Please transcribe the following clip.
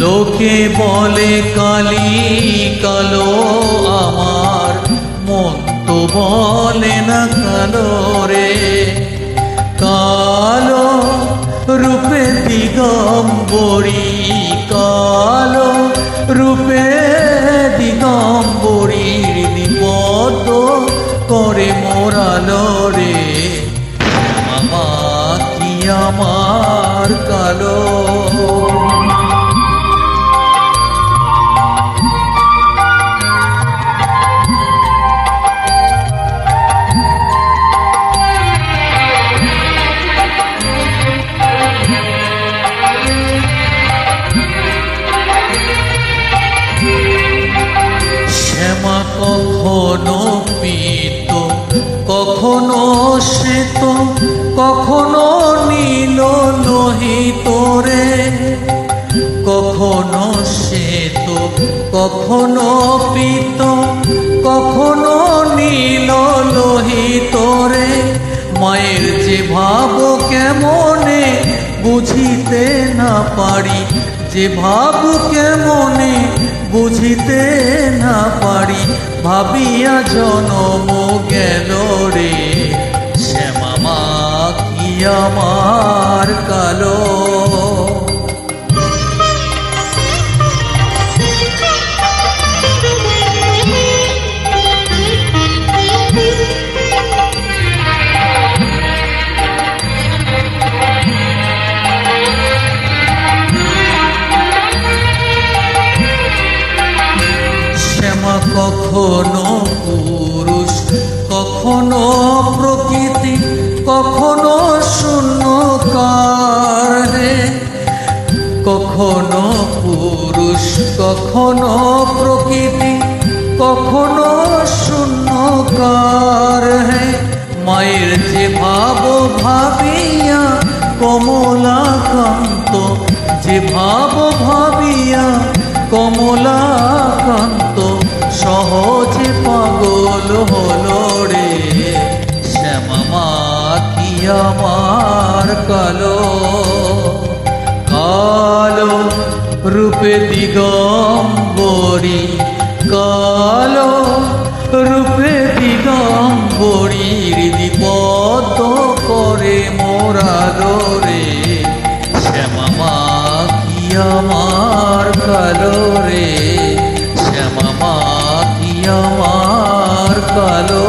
লোকে বলে কালি কালো, আমার মন তো বলে না কালো রে। কালো রূপে দিগম্বরী, কালো রূপে দিগম্বরীর বিপদ করে মোরালো রে। মামা কি আমার কালো। শ্যামা কখনো পিত কখনো শ্বেত কখনো নীল লোহিত তোরে, কখনো শ্বেত কখনো পিত, কখনো নীল লোহিত তোরে। মায়ের যে ভাব কেমনে বুঝিতে না পারি, যে ভাব কেমনে বুঝিতে না পারি, ভাবিয়া জনম গেল রে। আমার কালো। কখনো পুরুষ কখনো প্রকৃতি কখনো কখনো পুরুষ, কখনো প্রকৃতি, কখনো শূন্যকার হে মায়ের যে ভাব ভাবিয়া কমলাকান্ত, যে ভাব ভাবিয়া কমলাকান্ত, সহজে রূপে দিগম্বরী, কালো রূপে দিগম্বরীর বিপদ করে মোরালো রে শ্যামা মা কি কালো রে শ্যামা মা কি কালো